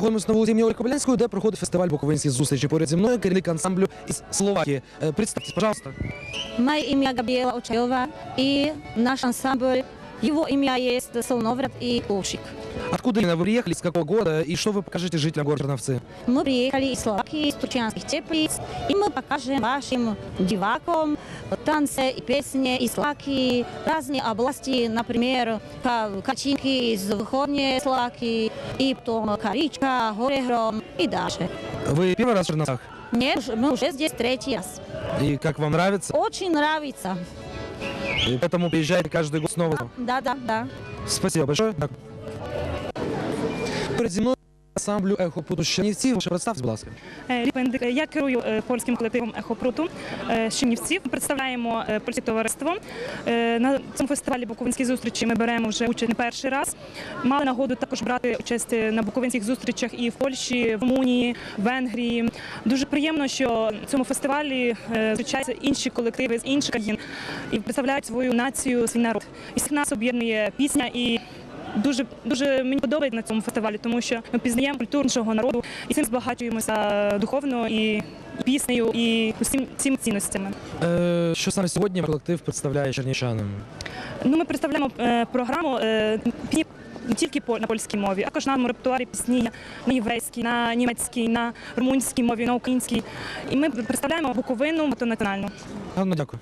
Знаходимося на вулиці імені Кобилянської, де проходить фестиваль Буковинські зустрічі. Поряд зі мною керівник ансамблю із Словакії. Е, Представтесь, пожалуйста. Мое имя Габриэла Очаева, и наш ансамбль, его имя есть Солноврат и Лушик. Откуда именно вы приехали, с какого года, и что вы покажете жителям города Черновцы? Мы приехали из Словакии, из Турчанских теплиц, и мы покажем вашим девакам танцы и песни из Словакии, разные области, например, ка- картинки из Выходней Словакии, и потом Каричка, Горегром и дальше. Вы первый раз в Черновцах? Нет, мы уже здесь третий раз. И как вам нравится? Очень нравится. И поэтому приезжаете каждый год снова? Да, да, да. Спасибо большое. Так. Перед зі мною ансамблю Ехо Путу Чернівців. Представте, будь ласка. Е, Я керую е, польським колективом Ехопруту е, з Чернівців. Представляємо е, польське товариство. Е, На цьому фестивалі Буковинські зустрічі ми беремо вже участь не перший раз. Мали нагоду також брати участь на буковинських зустрічах і в Польщі, в Румунії, в Венгрії. Дуже приємно, що на цьому фестивалі е, зустрічаються інші колективи з інших країн і представляють свою націю, свій народ. І всіх нас об'єднує пісня і. Дуже дуже мені подобається на цьому фестивалі, тому що ми пізнаємо культуру нашого народу і цим збагачуємося духовно і, піснею, і усім цими цінностями. Е, що саме сьогодні колектив представляє чернівчанам? Ну, ми представляємо е, програму е, пісні не тільки на польській мові, а також на репертуарі пісні на єврейській, на німецькій, на румунській мові, на українській. І ми представляємо Буковину багатонаціональну. Гарно дякую.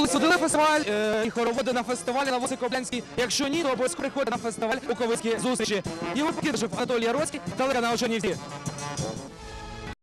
Коли судили фестиваль е, і хороводи на фестивалі на вулиці Коблянській? Якщо ні, то обов'язково приходьте на фестиваль у Ковицькі зустрічі. Його покидашев Анатолій Яроцький, телеканал Чернівці.